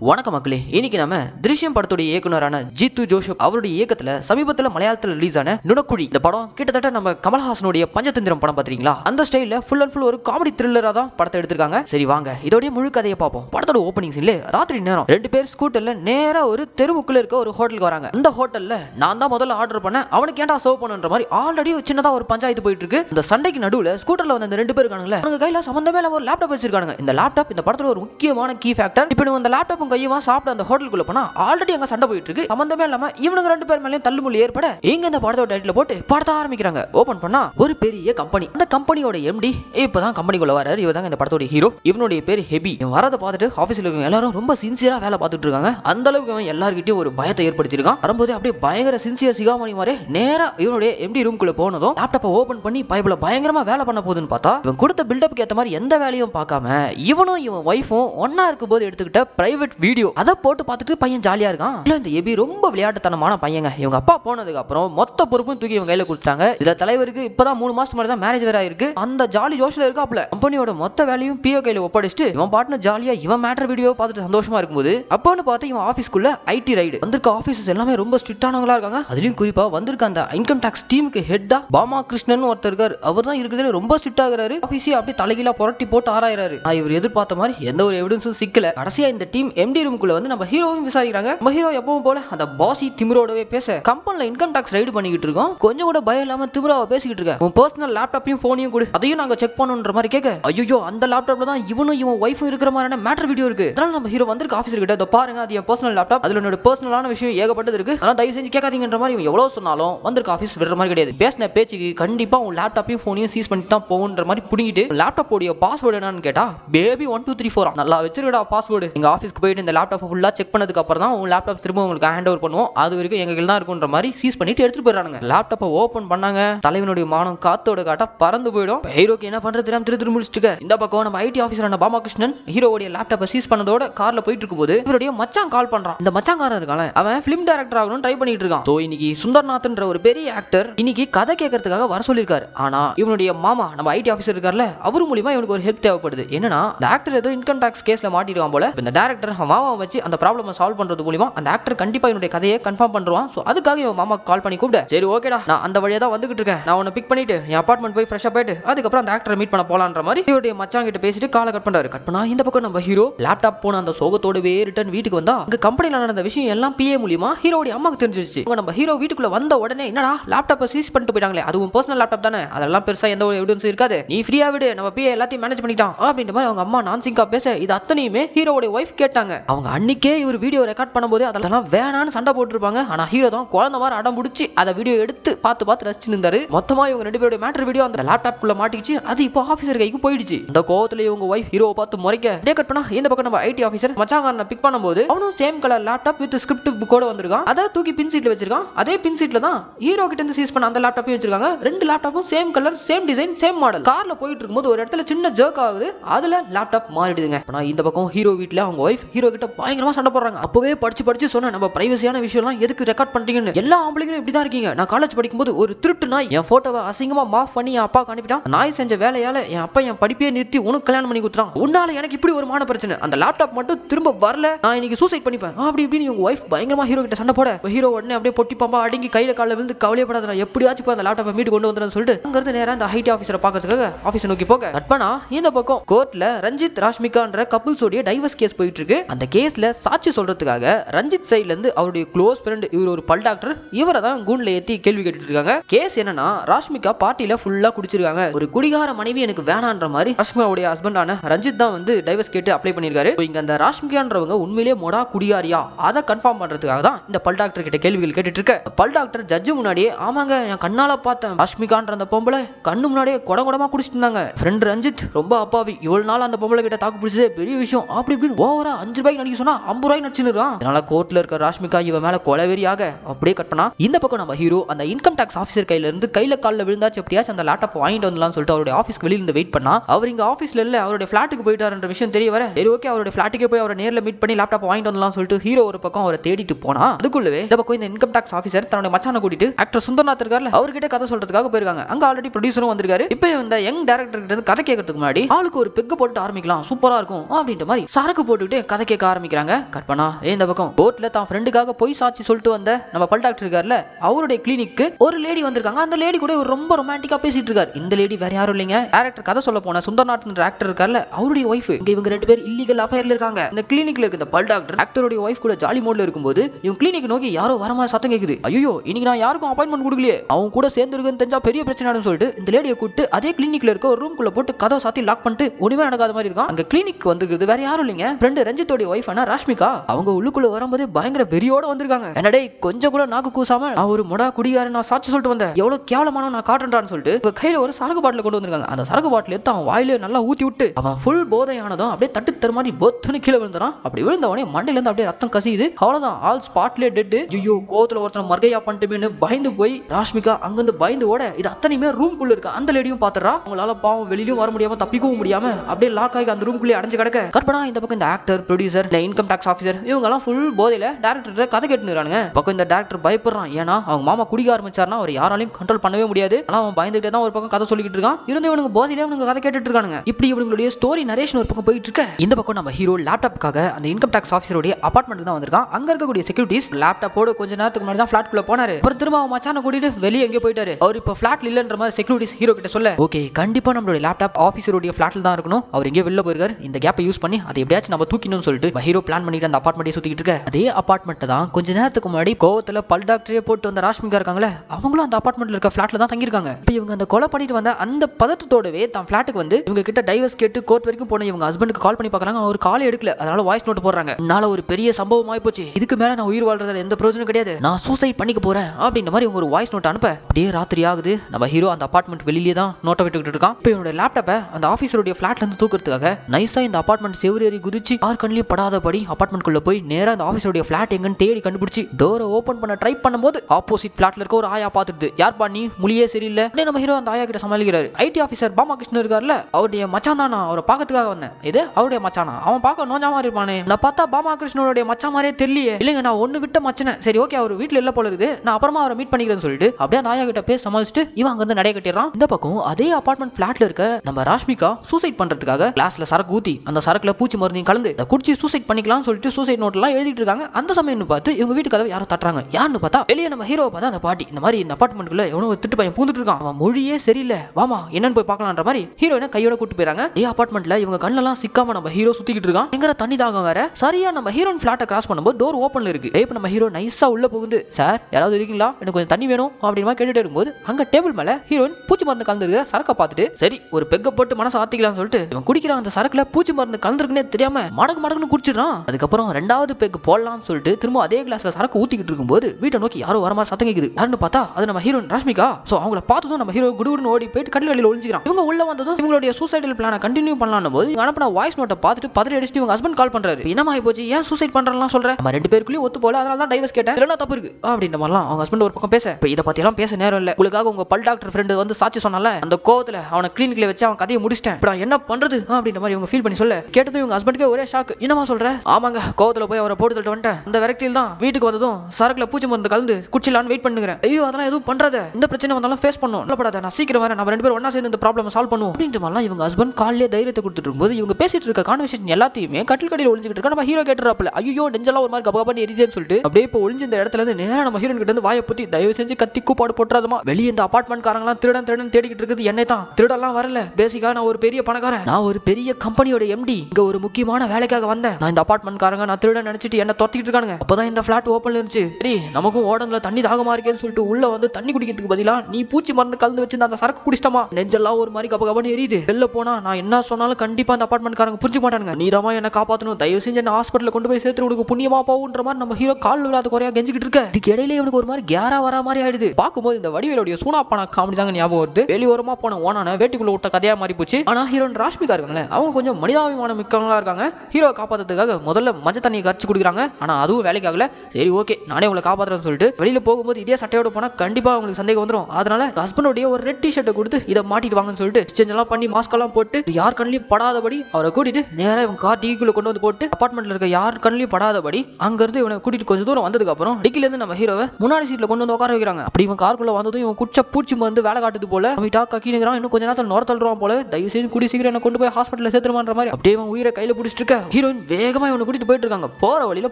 வணக்கம் மக்களே. இன்னைக்கு நம்ம திருஷ்யம் படத்துடைய இயக்குனரான ஜித்து ஜோஷப் அவருடைய இயக்கத்துல சமீபத்துல மலையாளத்துல ரிலீஸ் ஆன நுணக்குழி. இந்த படம் கிட்டத்தட்ட நம்ம கமல்ஹாசனுடைய பஞ்சதந்திரம் படம் பாத்தீங்களா? அந்த ஸ்டைல ஃபுல் அண்ட் ஃபுல் ஒரு காமெடி த்ரில்லரா தான் படத்தை எடுத்திருக்காங்க. சரி வாங்க. இதோடைய முழு கதையை பார்ப்போம். படத்தோட ஓப்பனிங் சீன்ல ராத்திரி நேரம். ரெண்டு பேர் ஸ்கூட்டர்ல நேரா ஒரு தெருவுக்குள்ள இருக்க ஒரு ஹோட்டலுக்கு வராங்க. அந்த ஹோட்டல்ல நான் தான் முதல்ல ஆர்டர் பண்ணேன். அவனுக்கு ஏன்டா சர்வ் பண்ணுன்ற மாதிரி ஆல்ரெடி சின்னதா ஒரு பஞ்சாயத்து போயிட்டு இருக்கு இந்த சண்டைக்கு நடுவுல ஸ்கூட்டர்ல வந்த இந்த ரெண்டு பேர் இருக்கானுங்களே அவங்க கையில சம்பந்தமே ஒரு லேப்டாப் வச்சிருக்காங்க இந்த லேப்டாப் இந்த படத்துல ஒரு முக்கியமான கீ ஃபேக்டர் இப்போ இந்த லேப்டாப் கையுமா சாப்பிட அந்த ஹோட்டலுக்குள்ள போனா ஆல்ரெடி அங்க சண்டை போயிட்டு இருக்கு சம்பந்தமே இல்லாம இவனுக்கு ரெண்டு பேர் மேலயும் தள்ளுமுள்ளி ஏற்பட இங்க இந்த படத்தோட டைட்டில் போட்டு படத்தை ஆரம்பிக்கிறாங்க. ஓபன் பண்ணா ஒரு பெரிய கம்பெனி அந்த கம்பெனியோட எம்டி இப்பதான் கம்பெனிக்குள்ள வராரு இவர் தாங்க இந்த படத்தோட ஹீரோ இவனுடைய பேர் ஹெபி இவன் வரதை பார்த்துட்டு ஆஃபீஸ்ல இருக்கவங்க எல்லாரும் ரொம்ப சின்சியரா வேலை பார்த்துட்டு இருக்காங்க. அந்த அளவுக்கு அவன் எல்லார்கிட்டயும் ஒரு பயத்தை ஏற்படுத்தியிருக்கான். வரும்போது அப்படியே பயங்கர சின்சியர் சிகாமணி மாதிரி நேரா இவனுடைய எம்டி ரூம்குள்ள போனதும் லேப்டாப்பை ஓபன் பண்ணி பைபிள பயங்கரமா வேலை பண்ண போகுதுன்னு பார்த்தா இவன் கொடுத்த பில்டப்க்கு ஏத்த மாதிரி எந்த வேலையும் பார்க்காம இவனும் இவன் ஒய்ஃபும் ஒன்னா இருக்கும் போது எடுத்துக்கிட்ட பிரைவேட் வீடியோ அதை போட்டு பார்த்துட்டு பையன் ஜாலியா இருக்கான். இல்ல இந்த எபி ரொம்ப விளையாட்டுத்தனமான பையங்க. இவங்க அப்பா போனதுக்கு அப்புறம் மொத்த பொறுப்பும் தூக்கி இவங்க கையில கொடுத்தாங்க இதுல தலைவருக்கு இப்பதான் மூணு மாசம் முன்னாடி தான் மேரேஜ் வேற ஆயிருக்கு. அந்த ஜாலி ஜோஷ்ல இருக்காப்ல கம்பெனியோட மொத்த வேலையும் பிஓ கையில ஒப்படைச்சிட்டு இவன் பாட்டுன்னு ஜாலியா இவன் மேட்டர் வீடியோ பார்த்துட்டு சந்தோஷமா இருக்கும்போது அப்போன்னு பார்த்து இவன் ஆஃபீஸ்க்குள்ள ஐடி ரைடு வந்திருக்க ஆஃபீஸஸ் எல்லாமே ரொம்ப ஸ்ட்ரிக்டானவங்களா இருக்காங்க. அதுலயும் குறிப்பா வந்திருக்க அந்த இன்கம் டாக்ஸ் டீமுக்கு ஹெட்டா பாமா கிருஷ்ணன் ஒருத்தர் இருக்காரு அவர் தான் இருக்கிறதுல ரொம்ப ஸ்ட்ரிக்ட் ஆகிறாரு. ஆஃபீஸே அப்படியே தலைகீழா புரட்டி போட்டு ஆராயிறாரு. நான் இவர் எதிர்பார்த்த மாதிரி எந்த ஒரு எவிடன்ஸும் சிக்கல. கடைசியா இந்த டீம் எம்டி ரூமுக்குள்ள வந்து நம்ம ஹீரோவும் விசாரிக்கிறாங்க. நம்ம ஹீரோ எப்பவும் போல அந்த பாசி திமிரோடவே பேச கம்பெனில இன்கம் டாக்ஸ் ரைடு பண்ணிக்கிட்டு இருக்கோம். கொஞ்சம் கூட பயம் இல்லாம திமிராவை பேசிக்கிட்டு இருக்க உன் பர்சனல் லேப்டாப்பையும் போனையும் கொடு. அதையும் நாங்க செக் பண்ணணுன்ற மாதிரி கேட்க ஐயோ அந்த லேப்டாப்ல தான் இவனும் இவன் ஒய்ஃபும் இருக்கிற மாதிரியான மேட்டர் வீடியோ இருக்கு. அதனால நம்ம ஹீரோ வந்திருக்க ஆஃபீஸர் கிட்ட. அதை பாருங்க அது என் பர்சனல் லேப்டாப் அதுல என்னோட பர்சனலான விஷயம் ஏகப்பட்டது இருக்கு. அதனால தயவு செஞ்சு கேட்காதீங்கன்ற மாதிரி இவன் எவ்வளவு சொன்னாலும் வந்திருக்க ஆஃபீஸ் விடுற மாதிரி கிடையாது. பேசின பேச்சுக்கு கண்டிப்பா உன் லேப்டாப்பையும் போனையும் சீஸ் பண்ணிட்டு தான் போகுன்ற மாதிரி புடிங்கிட்டு லேப்டாப் உடைய பாஸ்வேர்டு என்னன்னு கேட்டா baby one two three four நல்லா வச்சிருக்கடா பாஸ்வேர்டு எங்க ஆஃபீஸ்க்கு போயிட்டு இந்த லேப்டாப் ஃபுல்லா செக் பண்ணதுக்கு அப்புறம் தான் உங்கள் லேப்டாப் திரும்ப உங்களுக்கு ஹேண்ட் ஓவர் பண்ணுவோம். அது வரைக்கும் எங்க தான் இருக்குன்ற மாதிரி சீஸ் பண்ணிட்டு எடுத்துட்டு போயிடறாங்க லேப்டாப்பை ஓபன் பண்ணாங்க. தலைவனுடைய மானம் காத்தோட காட்டா பறந்து போயிடும். ஹீரோக்கு என்ன பண்றது? தெரியாம திரு திரு முடிச்சுட்டு இந்த பக்கம் நம்ம ஐடி ஆஃபீஸரான பாமகிருஷ்ணன் ஹீரோடைய லேப்டாப்பை சீஸ் பண்ணதோட கார்ல போயிட்டு இருக்கும்போது இவருடைய மச்சான் கால் பண்றான். இந்த மச்சாங்காரன் இருக்கான் அவன் பிலிம் டைரக்டர் ஆகணும் ட்ரை பண்ணிட்டு இருக்கான். ஸோ இன்னைக்கு சுந்தர்நாத்ன்ற ஒரு பெரிய ஆக்டர் இன்னைக்கு கதை கேட்கறதுக்காக வர சொல்லியிருக்காரு. ஆனா இவனுடைய மாமா நம்ம ஐடி ஆஃபீஸர் இருக்கார்ல அவர் மூலியமா இவனுக்கு ஒரு ஹெல்ப் தேவைப்படுது. என்னன்னா இந்த ஆக்டர் ஏதோ இன்கம் டாக்ஸ் கேஸ்ல மாட்டிருக்கான் போல. இந்த டேரக்டர் மாமாவை வச்சு அந்த ப்ராப்ளமை சால்வ் பண்றது மூலியமா அந்த ஆக்டர் கண்டிப்பா என்னுடைய கதையை கன்ஃபார்ம் பண்ணுவான் ஸோ அதுக்காக இவன் மாமா கால் பண்ணி கூப்பிட சரி ஓகேடா நான் அந்த வழியா தான் வந்துகிட்டு இருக்கேன். நான் உன்னை பிக் பண்ணிட்டு என் அப்பார்ட்மெண்ட் போய் ஃப்ரெஷ்ஷாக போயிட்டு அதுக்கப்புறம் அந்த ஆக்டரை மீட் பண்ண போலான்ற மாதிரி இவருடைய மச்சான் கிட்ட பேசிட்டு காலை கட் பண்றாரு. கட் பண்ணா இந்த பக்கம் நம்ம ஹீரோ லேப்டாப் போன அந்த சோகத்தோடவே ரிட்டர்ன் வீட்டுக்கு வந்தா அங்க கம்பெனியில் நடந்த விஷயம் எல்லாம் பிஏ மூலியமா ஹீரோடைய அம்மாக்கு தெரிஞ்சிருச்சு. அவங்க நம்ம ஹீரோ வீட்டுக்குள்ள வந்த உடனே என்னடா லேப்டாப்பை சீஸ் பண்ணிட்டு போயிட்டாங்களே. அதுவும் பர்சனல் லேப்டாப் தானே. அதெல்லாம் பெருசா எந்த ஒரு எவிடன்ஸ் இருக்காது. நீ ஃப்ரீயா விடு. நம்ம பிஏ எல்லாத்தையும் மேனேஜ் பண்ணிட்டான். அப்படின்ற மாதிரி அவங்க அம்மா நான்சிங்கா பேச இது அத்தனையுமே ஹீரோடைய ஒய்ஃப் கேட்டாங்க. அவங்க அன்னைக்கே இவர் வீடியோ ரெக்கார்ட் பண்ணும்போது அதெல்லாம் வேணான்னு சண்டை போட்டிருப்பாங்க. ஆனா ஹீரோ தான் குழந்தை மாதிரி அடம் பிடிச்சி அதை வீடியோ எடுத்து பார்த்து பார்த்து ரசிச்சு இருந்தாரு. மொத்தமா இவங்க ரெண்டு பேருடைய மேட்டர் வீடியோ அந்த லேப்டாப் குள்ள மாட்டிக்கிச்சு. அது இப்போ ஆஃபீஸர் கைக்கு போயிடுச்சு. இந்த கோவத்துல இவங்க ஒய்ஃப் ஹீரோவை பார்த்து முறைக்க டே கட் பண்ணா இந்த பக்கம் நம்ம ஐடி ஆஃபீஸர் மச்சாங்காரனை பிக் பண்ணும்போது அவனும் same colour laptop with script புக்கோட வந்திருக்கான். அதை தூக்கி பின் சீட்ல வச்சிருக்கான். அதே பின் சீட்ல தான் ஹீரோ கிட்ட இருந்து சீஸ் பண்ண அந்த லேப்டாப்பையும் வச்சிருக்காங்க. ரெண்டு லேப்டாப்பும் same colour same design same model கார்ல போயிட்டு இருக்கும்போது ஒரு இடத்துல சின்ன ஜர்க் ஆகுது. அதுல லேப்டாப் மாறிடுதுங்க. ஆனா இந்த பக்கம் ஹீரோ வீட்ல அவங்க ஒய்ஃப் ஹீரோ கிட்ட பயங்கரமா சண்டை போடுறாங்க. அப்பவே படிச்சு படிச்சு சொன்ன நம்ம பிரைவசியான விஷயம்லாம் எதுக்கு ரெக்கார்ட் பண்றீங்கன்னு? எல்லா ஆம்பளைங்களும் இப்படி தான் இருக்கீங்க. நான் காலேஜ் படிக்கும்போது ஒரு திருட்டு நாய் என் போட்டோவை அசிங்கமா மாஃப் பண்ணி என் அப்பாவுக்கு அனுப்பிட்டான் நாய் செஞ்ச வேலையால என் அப்பா என் படிப்பே நிறுத்தி உனக்கு கல்யாணம் பண்ணி கொடுத்துறான் உன்னால எனக்கு இப்படி ஒரு மான பிரச்சனை. அந்த லேப்டாப் மட்டும் திரும்ப வரல. நான் இன்னைக்கு சூசைட் பண்ணிப்பேன். அப்படி இப்படின்னு உங்க ஒய்ஃப் பயங்கரமா ஹீரோ கிட்ட சண்டை போட. ஹீரோ உடனே அப்படியே பொட்டி பாம்பா அடங்கி கையில காலில் விழுந்து கவலையப்படாத நான் எப்படியாச்சும் போய் அந்த லேப்டாப்பை மீட்டு கொண்டு வந்துறேன்னு சொல்லிட்டு அங்கிருந்து நேரம் அந்த ஐடி ஆஃபீஸரை பாக்கிறதுக்காக ஆஃபீஸ் நோக்கி போக. கட் இந்த பக்கம் கோர்ட்ல ரஞ்சித் ராஷ்மிகான்ற கப்புள்ஸோடைய டைவர்ஸ் கேஸ் போயிட்டு இருக்கு. அந்த கேஸில் சாட்சி சொல்கிறதுக்காக ரஞ்சித் சைட்லேருந்து அவருடைய க்ளோஸ் ஃப்ரெண்ட் இவர் ஒரு பல் டாக்டர் இவரை தான் கூண்டில் ஏற்றி கேள்வி கேட்டுட்டு இருக்காங்க. கேஸ் என்னன்னா ராஷ்மிகா பார்ட்டியில் ஃபுல்லாக குடிச்சிருக்காங்க. ஒரு குடிகார மனைவி எனக்கு வேணான்ற மாதிரி ராஷ்மிகாவுடைய ஹஸ்பண்டான ரஞ்சித் தான் வந்து டைவர்ஸ் கேட்டு அப்ளை பண்ணியிருக்காரு. இங்கே அந்த ராஷ்மிகான்றவங்க உண்மையிலேயே மொடா குடிகாரியா? அதை கன்ஃபார்ம் பண்ணுறதுக்காக தான் இந்த பல் டாக்டர் கிட்ட கேள்விகள் கேட்டுட்டு இருக்க பல் டாக்டர் ஜட்ஜு முன்னாடியே ஆமாங்க என் கண்ணால் பார்த்தேன். ராஷ்மிகான்ற அந்த பொம்பளை கண்ணு முன்னாடியே குட குடமாக குடிச்சிட்டு இருந்தாங்க. ஃப்ரெண்ட் ரஞ்சித் ரொம்ப அப்பாவி. இவ்வளோ நாள் அந்த பொம்பளை கிட்ட தாக்கு பிடிச்சதே பெரிய விஷயம். அப்படி இப்படின்னு ஓவரா அஞ்சு ரூபாய்க்கு நடிக்க சொன்னா ஐம்பது ரூபாய் நடிச்சுருக்கான் அதனால கோர்ட்ல இருக்க ராஷ்மிகா இவன் மேல கொலவெறியாக அப்படியே கட் பண்ணா இந்த பக்கம் நம்ம ஹீரோ அந்த இன்கம் டாக்ஸ் ஆஃபீஸர் கையில இருந்து கையில காலில் விழுந்தாச்சு எப்படியாச்சும் அந்த லேப்டாப் வாங்கிட்டு வந்துடலாம்னு சொல்லிட்டு அவருடைய ஆஃபீஸ்க்கு வெளியில இருந்து வெயிட் பண்ணா அவர் இங்க ஆஃபீஸ்ல இல்ல அவருடைய ஃபிளாட்டுக்கு போயிட்டாருன்ற விஷயம் தெரிய வர சரி ஓகே அவருடைய ஃபிளாட்டுக்கே போய் அவரை நேர்ல மீட் பண்ணி லேப்டாப் வாங்கிட்டு வரலாம் சொல்லிட்டு ஹீரோ ஒரு பக்கம் அவரை தேடிட்டு போனா அதுக்குள்ளவே இந்த பக்கம் இந்த இன்கம் டாக்ஸ் ஆஃபீஸர் தன்னுடைய மச்சான கூட்டிட்டு ஆக்டர் சுந்தர்நாத் இருக்கார்ல அவர்கிட்ட கதை சொல்றதுக்காக போயிருக்காங்க. அங்க ஆல்ரெடி ப்ரொடியூசரும் வந்திருக்காரு. இப்போ இந்த யங் டேரக்டர் கிட்ட இருந்து கதை கேட்கறதுக்கு முன்னாடி ஆளுக்கு ஒரு பெக்கு போட்டு ஆரம்பிக்கலாம் சூப்பரா இருக்கும் அப்படின்ற மாதிரி சரக்கு போட்டுக்கிட்டு கதை கேட்க ஆரம்பிக்கிறாங்க. கற்பனா ஏ இந்த பக்கம். கோர்ட்ல தான் ஃப்ரெண்டுக்காக போய் சாட்சி சொல்லிட்டு வந்த நம்ம பல் டாக்டர் இருக்கார்ல அவருடைய கிளினிக்கு ஒரு லேடி வந்திருக்காங்க. அந்த லேடி கூட ரொம்ப ரொமான்டிக்கா பேசிட்டு இருக்காரு. இந்த லேடி வேற யாரும் இல்லைங்க. டேரக்டர் கதை சொல்ல சுந்தர் சுந்தர்நாத்ன்ற ஆக்டர் இருக்கார்ல அவருடைய ஒய்ஃப் இங்க இவங்க ரெண்டு பேர் இல்லீகல் அஃபேர்ல இருக்காங்க. இந்த கிளினிக்ல இருக்க இந்த பல் டாக்டர் ஆக்டருடைய ஒய்ஃப் கூட ஜாலி மோட்ல இருக்கும்போது இவங்க கிளினிக் நோக்கி யாரோ வர மாதிரி சத்தம் கேக்குது. ஐயோ இன்னைக்கு நான் யாருக்கும் அப்பாயின்மெண்ட் கொடுக்கலையே. அவங்க கூட சேர்ந்து இருக்குன்னு தெரிஞ்சா பெரிய பிரச்சனை சொல்லிட்டு இந்த லேடியை கூப்பிட்டு அதே கிளினிக்ல இருக்க ஒரு ரூம்குள்ள போட்டு கதவை சாத்தி லாக் பண்ணிட்டு ஒண்ணுமே நடக்காத மாதிரி இருக்கும் அங்க கிளினிக் வந்திருக்கிறது வேற யாரும் இல்லைங்க. ஃப்ரெண்டு ரஞ்சித்தோடைய ஒய்ஃப் ஆனா ராஷ்மிகா? அவங்க உள்ளுக்குள்ள வரும்போது பயங்கர வெறியோட வந்திருக்காங்க. என்னடே கொஞ்சம் கூட நாக்கு கூசாம நான் ஒரு முடா குடிகாரன் நான் சாட்சி சொல்லிட்டு வந்தேன். எவ்வளவு கேவலமான நான் காட்டுறான்னு சொல்லிட்டு கையில ஒரு சரக்கு பாட்டில் கொண்டு வந்திருக்காங்க. அந்த சரக்கு பாட்டில் எடுத்து அவன் வாயில நல்லா ஊத்தி விட்டு அவன் ஃபுல் போதையானதும் அப்படியே தட்டு தரு மாதிரி பொத்துன்னு கீழே விழுந்துறான். அப்படி விழுந்தவனே மண்டையில இருந்து அப்படியே ரத்தம் கசியுது. அவ்வளவுதான் ஆல் ஸ்பாட்லயே டெட்டு ஐயோ கோவத்துல ஒருத்தன் மர்கையா பண்ணிட்டுமேனு பயந்து போய் ராஷ்மிகா அங்கிருந்து பயந்து ஓட இது அத்தனையுமே ரூம்குள்ள இருக்கு. அந்த லேடியும் பாத்துறா. அவங்களால பாவம் வெளியிலும் வர முடியாம தப்பிக்கவும் முடியாம அப்படியே லாக் ஆகி அந்த ரூம்குள்ளே அடைஞ்சு கிடக்க. கற்பனா இந்த பக்கம் இந்த ஆக்டர் ப்ரொடியூசர் இந்த இன்கம் டாக்ஸ் ஆஃபீஸர் இவங்க எல்லாம் ஃபுல் போதையில டேரக்டர் கதை கேட்டுறானுங்க பக்கம் இந்த டேரக்டர் பயப்படுறான். ஏன்னா அவங்க மாமா குடிக்க ஆரம்பிச்சாருன்னா அவர் யாராலையும் கண்ட்ரோல் பண்ணவே முடியாது. ஆனா அவன் பயந்துகிட்டே தான் ஒரு பக்கம் கதை சொல்லிட்டு இருக்கான். இருந்து இவனுக்கு போதையில இவனுக்கு கதை கேட்டுட்டு இருக்கானுங்க இப்படி இவங்களுடைய ஸ்டோரி நரேஷன் ஒரு பக்கம் போயிட்டு இருக்க இந்த பக்கம் நம்ம ஹீரோ லேப்டாப்காக அந்த இன்கம் டாக்ஸ் ஆஃபீஸருடைய அபார்ட்மெண்ட் தான் வந்திருக்கான். அங்க இருக்கக்கூடிய செக்யூரிட்டிஸ் லேப்டாப்போட கொஞ்ச நேரத்துக்கு முன்னாடி தான் ஃபிளாட்குள்ள போனாரு. அப்புறம் திரும்ப அவன் மச்சான கூட்டிட்டு வெளியே எங்கே போயிட்டாரு. அவர் இப்போ ஃபிளாட்ல இல்லன்ற மாதிரி செக்யூரிட்டிஸ் ஹீரோ கிட்ட சொல்ல ஓகே கண்டிப்பா நம்மளுடைய லேப்டாப் ஆஃபீஸருடைய ஃபிளாட்ல தான் இருக்கணும். அவர் எங்கேயோ வெளில போயிருக்காரு. இந்த கேப்பை யூஸ் பண்ணி அதை எப்படியாச்சும் நம்ம தூக்கணும்னு சொல்லிட்டு ஹீரோ பிளான் பண்ணிட்டு அந்த அபார்ட்மெண்ட்டே சுத்திட்டு இருக்க. அதே அபார்ட்மெண்ட் தான் கொஞ்ச நேரத்துக்கு முன்னாடி கோவத்துல பல் டாக்டரே போட்டு வந்த ராஷ்மிகா இருக்காங்களே அவங்களும் அந்த அபார்ட்மெண்ட்ல இருக்க ஃபிளாட்ல தான் தங்கியிருக்காங்க. இப்போ இவங்க அந்த கொலை பண்ணிட்டு வந்த அந்த பதத்தோடவே தான் ஃபிளாட்டுக்கு வந்து இவங்க கிட்ட டைவர்ஸ் கேட்டு கோர்ட் வரைக்கும் போன இவங்க ஹஸ்பண்டுக்கு கால் பண்ணி பாக்குறாங்க. அவர் கால் எடுக்கல. அதனால வாய்ஸ் நோட் போடுறாங்க. என்னால ஒரு பெரிய சம்பவம் ஆயி போச்சு இதுக்கு மேல நான் உயிர் வாழ்றதுல எந்த பிரயோஜனம் கிடையாது. நான் சூசைட் பண்ணிக்க போறேன் அப்படின்ற மாதிரி இவங்க ஒரு வாய்ஸ் நோட் அனுப்ப. அப்படியே ராத்திரி ஆகுது. நம்ம ஹீரோ அந்த அபார்ட்மெண்ட் வெளியிலே தான் நோட்டை விட்டுக்கிட்டு இருக்கான். இப்போ இவனோட லேப்டாப்பை அந்த ஆஃபீஸருடைய ஃபிளாட்ல இருந்து தூக்குறதுக்காக நைஸா இந்த அபார்ட்மெண்ட் செவ்வரி குதிச்சு யார் கண்ணிலையும் படாதபடி அபார்ட்மெண்ட் குள்ள போய் நேரா அந்த ஆஃபீஸருடைய ஃபிளாட் எங்கன்னு தேடி கண்டுபிடிச்சு டோரை ஓபன் பண்ண ட்ரை பண்ணும்போது ஆப்போசிட் ஃபிளாட்ல இருக்க ஒரு ஆயா பார்த்துட்டு யார் பண்ணி முழியே சரியில்லை. அப்படியே நம்ம ஹீரோ அந்த ஆயா கிட்ட சமாளிக்கிறாரு. ஐடி ஆஃபீஸர் பாமா கிருஷ்ணன் இருக்கார்ல அவருடைய மச்சான் தானா? அவரை பார்க்கறதுக்காக வந்தேன். இது அவருடைய மச்சானா? அவன் பார்க்க நோஞ்சா மாதிரி இருப்பானே. நான் பார்த்தா பாமா கிருஷ்ணனுடைய மச்சான் மாதிரியே தெரியலையே. இல்லைங்க நான் ஒண்ணு விட்ட மச்சனை. சரி ஓகே அவர் வீட்ல இல்ல போல இருக்குது. நான் அப்புறமா அவரை மீட் பண்ணிக்கிறேன்னு சொல்லிட்டு அப்படியே அந்த ஆயா கிட்ட பேச சமாளிச்சுட்டு இவன் அங்கிருந்து நடை நடைய கட்டிடுறான். இந்த பக்கம் அதே அபார்ட்மெண்ட் ஃபிளாட்ல இருக்க நம்ம ராஷ்மிகா சூசைட் பண்றதுக்காக கிளாஸ்ல சரக்கு ஊத்தி அந்த சரக்குல பூச்சி மருந்தையும் கலந்து குடிச்சி குடிச்சு சூசைட் பண்ணிக்கலாம்னு சொல்லிட்டு சூசைட் நோட் எல்லாம் எழுதிட்டு இருக்காங்க. அந்த சமயம்னு பார்த்து இவங்க வீட்டு கதவை யாரோ தட்டுறாங்க. யாருன்னு பார்த்தா வெளியே நம்ம ஹீரோவை பார்த்தா அந்த பாட்டி இந்த மாதிரி இந்த அப்பார்ட்மெண்ட்டுக்குள்ள எவனோ திட்டு பையன் பூந்துட்டு இருக்கான். அவன் மொழியே சரியில்லை. வாமா என்னன்னு போய் பார்க்கலான்ற மாதிரி ஹீரோயினை கையோட கூட்டு போயிறாங்க. ஏ அபார்ட்மெண்ட்ல இவங்க கண்ணெல்லாம் சிக்காம நம்ம ஹீரோ சுத்திக்கிட்டு இருக்கான். எங்கிற தண்ணி தாகம் வேற? சரியா நம்ம ஹீரோயின் ஃபிளாட்டை கிராஸ் பண்ணும்போது டோர் ஓப்பன்ல இருக்கு. இப்ப நம்ம ஹீரோ நைஸா உள்ள போகுது சார் யாராவது இருக்கீங்களா? எனக்கு கொஞ்சம் தண்ணி வேணும் அப்படின்னு கேட்டுட்டு இருக்கும்போது அங்க டேபிள் மேல ஹீரோயின் பூச்சி மருந்து கலந்துருக்க சரக்கை பார்த்துட்டு சரி ஒரு பெக்க போட்டு மனசை ஆத்திக்கலாம்னு சொல்லிட்டு இவன் குடிக்கிற அந்த சரக்குல பூச்சி மருந்து கலந்துருக்குனே தெரியாம மடக்கு மடக்குன்னு குடிச்சிடறான். அதுக்கப்புறம் ரெண்டாவது பேக்கு போடலாம்னு சொல்லிட்டு திரும்ப அதே கிளாஸ்ல சரக்கு ஊத்திக்கிட்டு இருக்கும்போது வீட்டை நோக்கி யாரோ வர மாதிரி சத்தம் கேக்குது. யாருன்னு பார்த்தா அது நம்ம ஹீரோயின் ராஷ்மிகா. சோ அவங்கள பார்த்ததும் நம்ம ஹீரோ குடுகுடுன்னு ஓடி போயிட்டு கடல் அடியில் ஒளிஞ்சிக்கிறான். இவங்க உள்ள வந்ததும் இவங்களுடைய சூசைடல் பிளானை கண்டினியூ பண்ணலாம் போது இவங்க அனுப்பின வாய்ஸ் நோட்டை பார்த்துட்டு பதறி அடிச்சுட்டு இவங்க ஹஸ்பண்ட் கால் பண்றாரு. என்னமா போச்சு? ஏன் சூசைட் பண்றலாம் சொல்றேன் நம்ம ரெண்டு பேருக்குள்ளயும் ஒத்து போல அதனால தான் டைவர்ஸ் கேட்டேன். இல்லைன்னா தப்பு இருக்கு? அப்படின்ற மாதிரிலாம் அவங்க ஹஸ்பண்ட் ஒரு பக்கம் பேச. இப்போ இதை பத்தி எல்லாம் பேச நேரம் இல்ல. உங்களுக்காக உங்க பல் டாக்டர் ஃப்ரெண்டு வந்து சாட்சி சொன்னால அந்த கோவத்துல அவனை கிளினிக்ல வச்சு அவன் கதையை முடிச்சிட்டேன். இப்போ நான் என்ன பண்றது? அப்படின்ற மாதிரி இவங்க ஃபீல் பண்ணி சொல்ல. கேட்டதும் இவங்க ஹஸ்பண்டுக்கே ஒரே ஷாக் என்னமா சொல்ற? ஆமாங்க கோவத்துல போய் அவரை போட்டு தள்ளிட்டு வந்துட்டேன். அந்த விரக்தியில் தான் வீட்டுக்கு வந்ததும் சரக்குல பூச்சி மருந்து கலந்து குச்சிலான்னு வெயிட் பண்ணுகிறேன். ஐயோ அதெல்லாம் எதுவும் பண்றத. இந்த பிரச்சனை வந்தாலும் ஃபேஸ் பண்ணும். நல்லப்படாத நான் சீக்கிரம் வரேன். நம்ம ரெண்டு பேரும் ஒன்னா சேர்ந்து இந்த ப்ராப்ளம் சால்வ் பண்ணுவோம். அப்படின்ற மாதிரிலாம் இவங்க ஹஸ்பண்ட் காலையிலே தைரியத்தை கொடுத்துட்டு இருக்கும்போது இவங்க பேசிட்டு இருக்க கான்வர்சேஷன் எல்லாத்தையுமே கட்டில் கடையில் ஒளிஞ்சுட்டு இருக்க நம்ம ஹீரோ கேட்டுறாப்ல ஐயோ நெஞ்செல்லாம் ஒரு மாதிரி கபகபான்னு எரியுதுன்னு சொல்லிட்டு அப்படியே இப்போ ஒளிஞ்ச இந்த இடத்துல இருந்து நேரம் நம்ம ஹீரோன் கிட்ட இருந்து வாயை பத்தி தயவு செஞ்சு கத்தி கூப்பாடு போட்டுறாதமா வெளியே இந்த அபார்ட்மெண்ட் காரங்களாம் திருடன் திருடன் தேடிக்கிட்டு இருக்குது. என்னை தான். திருடெல்லாம் வரல. பேசிக்கா நான் ஒரு பெரிய பணக்காரன். நான் ஒரு பெரிய கம்பெனியோட எம்டி இங்க ஒரு முக்கியமான வேலைக்காக வந்தேன். நான் இந்த அபார்ட்மெண்ட் காரங்க நான் திருட நினைச்சிட்டு என்ன துரத்திட்டு இருக்கானுங்க. அப்பதான் இந்த ஃபிளாட் ஓப்பன்ல இருந்துச்சு. சரி நமக்கும் ஓடன்ல தண்ணி தாகமா இருக்கேன்னு சொல்லிட்டு உள்ள வந்து தண்ணி குடிக்கிறதுக்கு பதிலா நீ பூச்சி மருந்து கலந்து வச்சிருந்த அந்த சரக்கு குடிச்சிட்டமா? நெஞ்செல்லாம் ஒரு மாதிரி கப கபன்னு எரியுது. வெளில போனா நான் என்ன சொன்னாலும் கண்டிப்பா அந்த அபார்ட்மெண்ட் காரங்க புரிஞ்சுக்க மாட்டானுங்க. நீ தான் என்ன காப்பாத்தணும். தயவு செஞ்சு என்ன ஹாஸ்பிட்டல் கொண்டு போய் சேர்த்து உனக்கு புண்ணியமா போகுன்ற மாதிரி நம்ம ஹீரோ கால் விழாத குறையா கெஞ்சிக்கிட்டு இருக்க. இதுக்கு இடையில இவனுக்கு ஒரு மாதிரி கேரா வரா மாதிரி ஆயிடுது. பார்க்கும்போது இந்த வடிவேலுடைய சூனாப்பானா காமெடி தாங்க ஞாபகம் வருது. வெளியோரமா போன ஓனான வேட்டிக்குள்ள விட்ட கதையா மாறி போச்சு ஆனா ஹீரோன் ராஷ்மிகா இருக்காங்களே அவங்க கொஞ்சம் மனிதாபிமானம் மிக்கவங்களா இருக்காங்க. ஹீரோ காப்பாற்றுறதுக்காக முதல்ல மஞ்சள் தண்ணியை கரைச்சி கொடுக்குறாங்க. ஆனால் அதுவும் வேலைக்கு ஆகல. சரி ஓகே. நானே உங்களை காப்பாத்துறேன்னு சொல்லிட்டு வெளியில போகும்போது இதே சட்டையோட போனால் கண்டிப்பாக உங்களுக்கு சந்தேகம் வந்துடும் அதனால ஹஸ்பண்டோடைய ஒரு ரெட் டிஷர்ட்டை கொடுத்து இதை மாட்டிட்டு வாங்கன்னு சொல்லிட்டு எக்ஸ்சேஞ்ச் எல்லாம் பண்ணி மாஸ்க் எல்லாம் போட்டு யார் கண்ணிலையும் படாதபடி அவரை கூட்டிட்டு நேராக இவங்க கார் டிக்குள்ள கொண்டு வந்து போட்டு அபார்ட்மெண்ட்ல இருக்க யார் கண்ணிலையும் படாதபடி அங்கிருந்து இவனை கூட்டிட்டு கொஞ்சம் தூரம் வந்ததுக்கு அப்புறம் டிக்கிலேருந்து நம்ம ஹீரோவை முன்னாடி சீட்ல கொண்டு வந்து உட்கார வைக்கிறாங்க. அப்படி இவன் காருக்குள்ள வந்ததும் இவன் குச்ச பூச்சி வந்து வேலை காட்டுது போல. அமிட்டா கக்கினுங்கிறான் இன்னும் கொஞ்ச நேரத்தில் நோர தள்ளுறான் போல. தயவு செய்து கூடி சீக்கிரம் என்ன கொண்டு போய் ஹாஸ்பிட்டல் சேர்த்துருமான்ற மாதிரி. அப்படியே உயிரை கையில பிடிச்சிட்டு இருக்க. ஹீரோயின் ஹீரோயின் வேகமா இவனை கூட்டிட்டு போயிட்டு இருக்காங்க போற வழியில